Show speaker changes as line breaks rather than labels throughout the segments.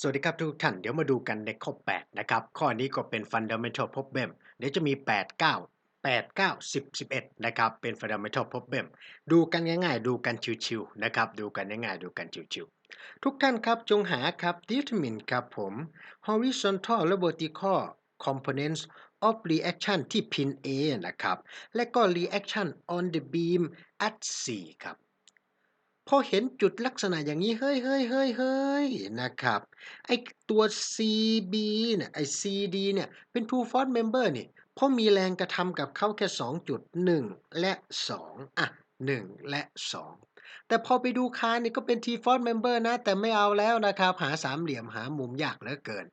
สวัสดีครับทุกท่าน เดี๋ยวมาดูกันในข้อ 8 นะครับ ข้อนี้ก็เป็น fundamental problem เดี๋ยวจะมี 8 9 8 9 10 11 นะครับ เป็น fundamental problem ดูกันง่ายๆ ดูกันชิวๆนะครับ ดูกันง่ายๆ ดูกันชิวๆ ทุกท่านครับจงหาครับ determine ครับผม horizontal และ vertical components of reaction ที่ pin A นะครับ และก็ reaction on the beam at C ครับ พอเห็นจุดลักษณะอย่างนี้ เฮ้ยเฮ้ยเฮ้ยเฮ้ยนะครับ ไอตัว CB เนี่ย ไอ CD เนี่ย เป็น two force member นี่เพราะมีแรงกระทำกับเขาแค่ 2 จุด 1 และ 2 อะ 1 และ 2 แต่พอไปดูคานนี่ก็เป็น T force member นะ แต่ไม่เอาแล้วนะครับ หาสามเหลี่ยมหามุมยากเหลือเกิน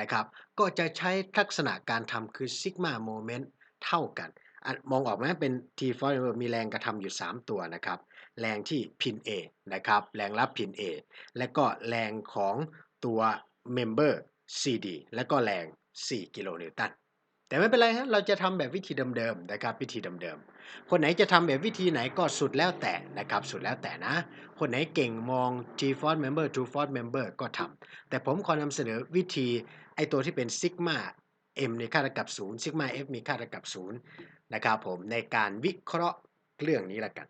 นะครับ ก็จะใช้ลักษณะการทำคือ sigma moment เท่ากัน มองออกไหมเป็น T force มีแรงกระทำอยู่ 3 ตัวนะครับ แรงที่พิน A นะครับ แรงรับพิน A และก็แรงของตัวเมมเบอร์ CD และก็แรง 4 กิโลนิวตัน แต่ไม่เป็นไรฮะ เราจะทำแบบวิธีเดิมๆนะครับ วิธีเดิมๆ คนไหนจะทำแบบวิธีไหนก็สุดแล้วแต่นะครับ สุดแล้วแต่นะ คนไหนเก่งมอง G force member to force member ก็ทำ แต่ผมขอนำเสนอวิธีไอตัวที่เป็นซิกมา m ในค่าเท่ากับ0ซิกมา f มีค่าเท่ากับ0นะครับผมในการวิเคราะห์เรื่องนี้ละกัน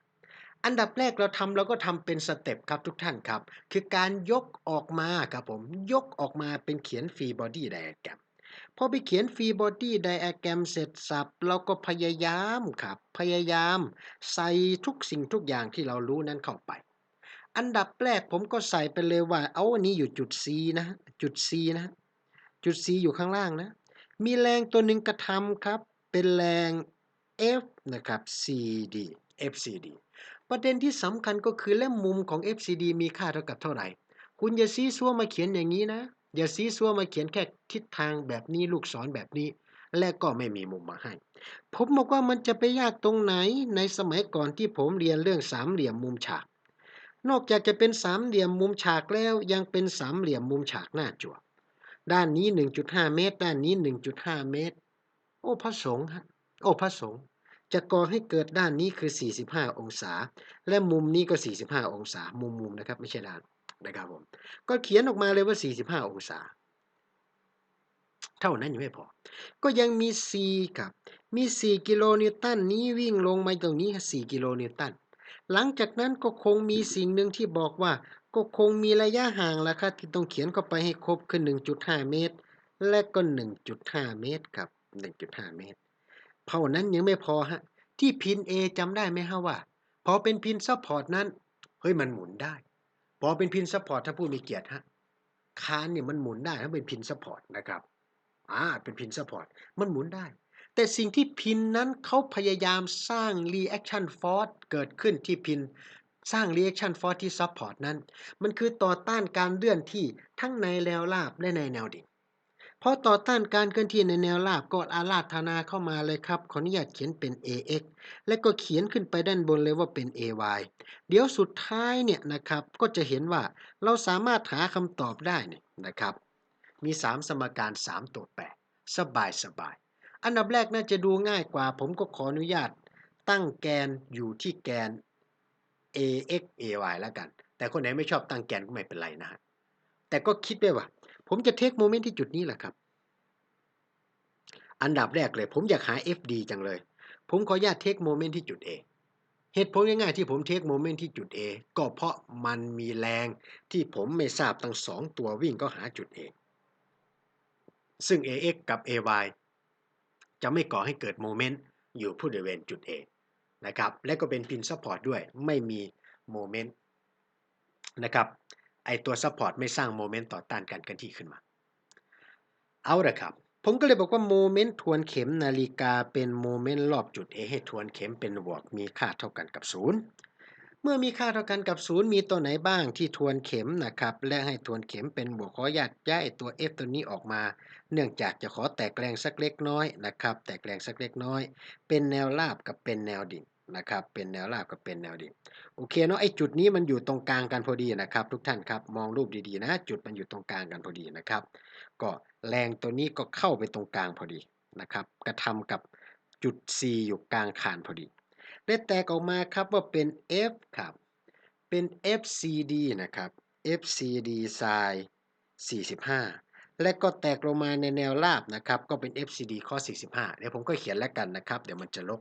อันดับแรกเราทำเราก็ทำเป็นสเต็ปครับทุกท่านครับ คือการยกออกมาครับผมยกออกมาเป็นเขียนฟรีบอดี้ไดอะแกรมพอไปเขียนฟรีบอดี้ไดอะแกรมเสร็จสับเราก็พยายามครับ พยายามใส่ทุกสิ่งทุกอย่างที่เรารู้นั้นเข้าไปอันดับแรกผมก็ใส่ไปเลยว่า เอาอันนี้อยู่จุด C นะ จุด C นะ จุด C อยู่ข้างล่างนะ มีแรงตัวหนึ่งกระทำครับ เป็นแรง F นะครับ CD FCD ประเด็นที่สำคัญก็คือและมุมของ FCD มีค่าเท่ากับเท่าไหร่ คุณอย่าซีซัวมาเขียนอย่างนี้นะ อย่าซีซัวมาเขียนแค่ทิศทางแบบนี้ลูกศรแบบนี้ และก็ไม่มีมุมมาให้ ผมบอกว่ามันจะไปยากตรงไหนในสมัยก่อนที่ผมเรียนเรื่องสามเหลี่ยมมุมฉาก นอกจากจะเป็นสามเหลี่ยมมุมฉากแล้วยังเป็นสามเหลี่ยมมุมฉากหน้าจั่ว ด้านนี้ 1.5 เมตร ด้านนี้ 1.5 เมตร โอ้พระสงฆ์โอ้พระสงฆ์จะก่อให้เกิดด้านนี้คือ 45 องศา และมุมนี้ก็ 45 องศา มุมมุมนะครับ ไม่ใช่ด้านนะครับผม ก็เขียนออกมาเลยว่า 45 องศา เท่านั้นยังไม่พอ ก็ยังมี C ครับ มี 4 กิโลนิวตันนี้วิ่งลงมาตรงนี้ 4 กิโลนิวตัน หลังจากนั้นก็คงมีสิ่งหนึ่งที่บอกว่าก็คงมีระยะห่างแล้วครับที่ต้องเขียนเข้าไปให้ครบคือ 1.5 เมตร และก็ 1.5 เมตรครับ 1.5 เมตร เท่านั้นยังไม่พอฮะ ที่พิน A จำได้ไหมฮะว่า พอเป็นพินซัพพอร์ตนั้น เฮ้ยมันหมุนได้ พอเป็นพินซัพพอร์ตถ้าผู้มีเกียรติฮะคานเนี่ยมันหมุนได้ถ้าเป็นพินซัพพอร์ตนะครับ อ่า เป็นพินซัพพอร์ต มันหมุนได้ แต่สิ่งที่พินนั้นเขาพยายามสร้าง reaction force เกิดขึ้นที่พิน สร้าง reaction force ที่ support นั้น มันคือต่อต้านการเลื่อนที่ทั้งในแนวราบและในแนวดิ่งพอต่อต้านการเคลื่อนที่ในแนวราบก็อาราธนาเข้ามาเลยครับ ขออนุญาตเขียนเป็น ax และก็เขียนขึ้นไปด้านบนเลยว่าเป็น ay เดี๋ยวสุดท้ายเนี่ยนะครับ ก็จะเห็นว่าเราสามารถหาคำตอบได้เนี่ยนะครับ มี 3 สมการ 3 ตัวแปรสบายสบาย อันดับแรกน่าจะดูง่ายกว่า ผมก็ขออนุญาตตั้งแกนอยู่ที่แกน ax ay แล้วกัน แต่คนไหนไม่ชอบตั้งแกนก็ไม่เป็นไรนะฮะ แต่ก็คิดไว้ว่า ผมจะเทคโมเมนต์ที่จุดนี้แหละครับ อันดับแรกเลย ผมอยากหา fd จังเลย ผมขออนุญาตเทคโมเมนต์ที่จุด A เหตุผลง่ายๆที่ผมเทคโมเมนต์ที่จุด A ก็เพราะมันมีแรงที่ผมไม่ทราบตั้งสองตัววิ่งก็หาจุด A ซึ่ง ax กับ ay จะไม่ก่อให้เกิดโมเมนต์อยู่บริเวณจุด A นะครับ และก็เป็นพินซัพพอร์ตด้วย ไม่มีโมเมนต์นะครับ ไอตัวซัพพอร์ตไม่สร้างโมเมนต์ต่อต้านการเคลื่อนที่ขึ้นมา เอาละครับ ผมก็เลยบอกว่าโมเมนต์ทวนเข็มนาฬิกาเป็นโมเมนต์รอบจุด A ให้ทวนเข็มเป็นบวกมีค่าเท่ากันกับ 0 เมื่อมีค่าเท่ากันกับ 0 มีตัวไหนบ้างที่ทวนเข็มนะครับ และให้ทวนเข็มเป็นบวกขออยากย้ายตัว f ตัวนี้ออกมา เนื่องจากจะขอแตกแรงสักเล็กน้อยนะครับ แตกแรงสักเล็กน้อย เป็นแนวราบกับเป็นแนวดิ่งนะครับ เป็นแนวราบกับเป็นแนวดิ่งโอเคเนาะไอจุดนี้มันอยู่ตรงกลางกันพอดีนะครับ ทุกท่านครับมองรูปดีๆนะ จุดมันอยู่ตรงกลางกันพอดีนะครับ ก็แรงตัวนี้ก็เข้าไปตรงกลางพอดีนะครับ กระทำกับจุด C อยู่กลางคานพอดี ได้แตกออกมาครับว่าเป็น F ครับ เป็น FCD นะครับ FCD sin 45 และก็แตกลงมาในแนวราบนะครับ ก็เป็น FCD ข้อ 45 เดี๋ยวผมก็เขียนแล้วกันนะครับ เดี๋ยวมันจะลบ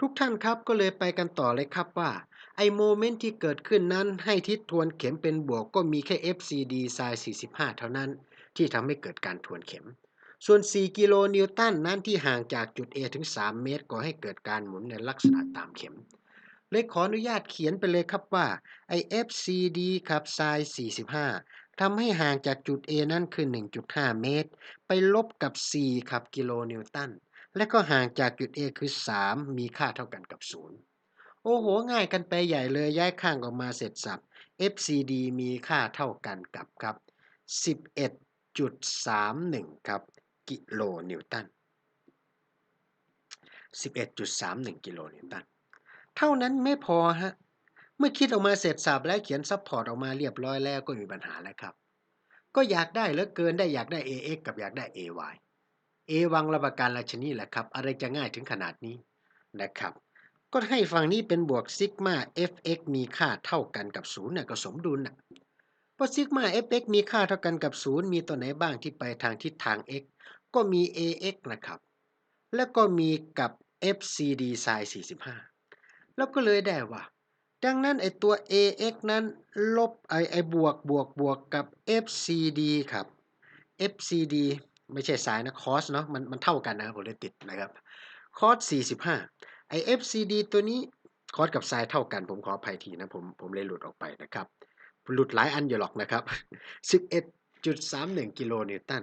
ทุกท่านครับก็เลยไปกันต่อเลยครับว่า ไอโมเมนต์ที่เกิดขึ้นนั้นให้ทิศทวนเข็มเป็นบวกก็มีแค่ FCD ไซน์45 เท่านั้น ที่ทำให้เกิดการทวนเข็ม ส่วน 4 กิโลนิวตันนั้นที่ห่างจากจุด A ถึง 3 เมตรก็ให้เกิดการหมุนในลักษณะตามเข็ม เลยขออนุญาตเขียนไปเลยครับว่าไอ FCD ครับไซน์45ทำให้ห่างจากจุด A นั่นคือ 1.5 เมตร ไปลบกับ 4 ครับกิโลนิวตัน และก็ห่างจากจุด A คือ 3 มีค่าเท่ากันกับ 0 โอ้โห ง่ายกันไปใหญ่เลยย้ายข้างออกมาเสร็จสับ FCD มีค่าเท่ากันกับครับ 11.31 ครับ กิโลนิวตัน 11.31 กิโลนิวตัน เท่านั้นไม่พอฮะ เมื่อคิดออกมาเสร็จสับแล้วเขียนซับพอร์ตออกมาเรียบร้อยแล้วก็มีปัญหาแล้วครับ ก็อยากได้เหลือเกินได้อยากได้ AX กับอยากได้ AY A วังระประการราชนีแหละครับ อะไรจะง่ายถึงขนาดนี้นะครับ ก็ให้ฝั่งนี้เป็นบวกซิกมา fx มีค่าเท่ากันกับ0น่ะก็สมดุลน่ะเพราะซิกมา fx มีค่าเท่ากันกับ 0 มีตัวไหนบ้างที่ไปทางทิศทาง x ก็มี ax นะครับ แล้วก็มีกับ fcd sin 45 แล้วก็เลยได้ว่า ดังนั้นไอตัว ax นั้นลบไอไอบวกบวกบวกกับ fcd ครับ fcd ไม่ใช่สายนะคอสเนาะมันมันเท่ากันนะครับผมเลยติดนะครับคอส45ไอ FCD ตัวนี้คอสกับไซน์เท่ากัน ผมขออภัยทีนะผมผมเลยหลุดออกไปนะครับ หลุดหลายอันอยู่หรอกนะครับ 11.31 กิโลนิวตัน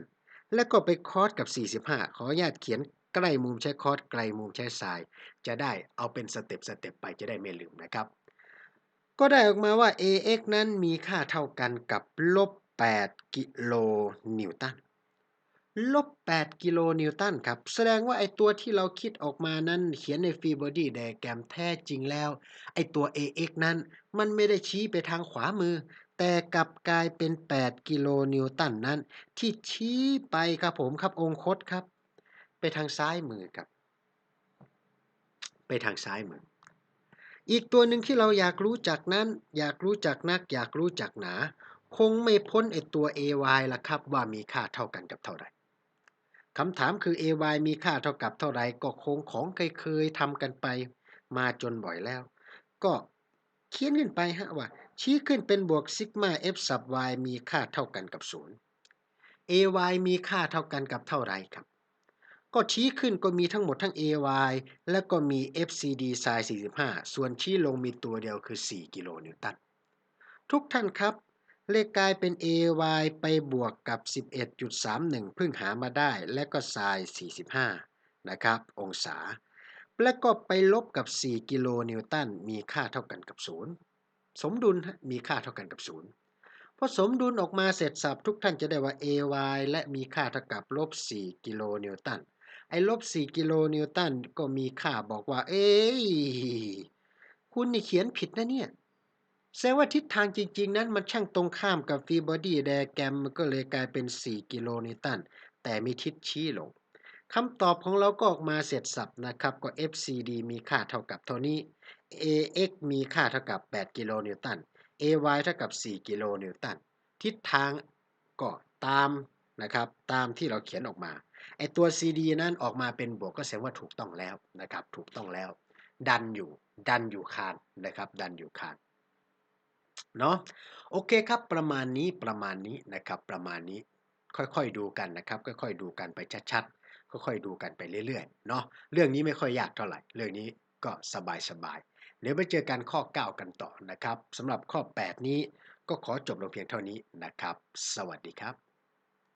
แล้วก็ไปคอสกับ 45 ขออนุญาตเขียนใกล้มุมใช้คอสไกลมุมใช้ไซน์จะได้เอาเป็นสเต็ปสเต็ปไปจะได้ไม่ลืมนะครับ ก็ได้ออกมาว่า AX นั้นมีค่าเท่ากันกับลบ 8 กิโลนิวตันลบ 8 กิโลนิวตันครับ แสดงว่าไอตัวที่เราคิดออกมานั้น เขียนในฟรีบอดี้ไดแกรมแท้จริงแล้ว ไอตัว AX นั้น มันไม่ได้ชี้ไปทางขวามือ แต่กลับกลายเป็น 8 กิโลนิวตันนั้น ที่ชี้ไปครับผมครับองคตครับ ไปทางซ้ายมือครับ ไปทางซ้ายมือ อีกตัวหนึ่งที่เราอยากรู้จักนั้น อยากรู้จักนัก อยากรู้จักหนา คงไม่พ้นไอตัว AY ละครับ ว่ามีค่าเท่ากันกับเท่าไหร่คำถามคือ AY มีค่าเท่ากับเท่าไหร่ก็คงของเคยเคยทำกันไป มาจนบ่อยแล้ว ก็เขียนขึ้นไปฮะว่า ชี้ขึ้นเป็นบวกซิกมา f sub y มีค่าเท่ากันกับ 0 AY มีค่าเท่ากันกับเท่าไรครับ ก็ชี้ขึ้นก็มีทั้งหมดทั้ง AY และก็มี FCD sin 45 ส่วนชี้ลงมีตัวเดียวคือ 4 กิโลนิวตัน ทุกท่านครับ เลขกลายเป็น AY ไปบวกกับ 11.31 เพิ่งหามาได้ และก็ sin 45 นะครับ องศา และก็ไปลบกับ 4 กิโลนิวตัน มีค่าเท่ากันกับ 0 สมดุลมีค่าเท่ากันกับ0พอสมดุลออกมาเสร็จสับทุกท่านจะได้ว่า AY และมีค่าเท่ากับลบ4กิโลนิวตัน ไอ้ลบ4กิโลนิวตันก็มีค่าบอกว่า เอ้ย คุณนี่เขียนผิดนะเนี่ยแสดงว่าทิศทางจริงๆ นั้นมันช่างตรงข้ามกับฟรีบอดี้ไดแกรมมันก็เลยกลายเป็น 4 กิโลนิวตัน แต่มีทิศชี้ลงคำตอบของเราก็ออกมาเสร็จสับนะครับ ก็ FCD มีค่าเท่ากับเท่านี้ AX มีค่าเท่ากับ 8 กิโลนิวตัน AY เท่ากับ 4 กิโลนิวตัน ทิศทางก็ตามนะครับตามที่เราเขียนออกมา ไอตัว CD นั้นออกมาเป็นบวกก็แสดงว่าถูกต้องแล้วนะครับ ถูกต้องแล้ว ดันอยู่ ดันอยู่คานนะครับ ดันอยู่คานเนาะโอเคครับประมาณนี้ประมาณนี้นะครับ ประมาณนี้ค่อยๆดูกันนะครับ ค่อยๆดูกันไปชัดๆค่อยๆดูกันไปเรื่อยๆเนาะเรื่องนี้ไม่ค่อยยากเท่าไหร่ เรื่องนี้ก็สบายๆ ดี๋ยวไปเจอกันข้อ 9 กันต่อนะครับสำหรับข้อ 8 นี้ก็ขอจบลงเพียงเท่านี้นะครับ สวัสดีครับ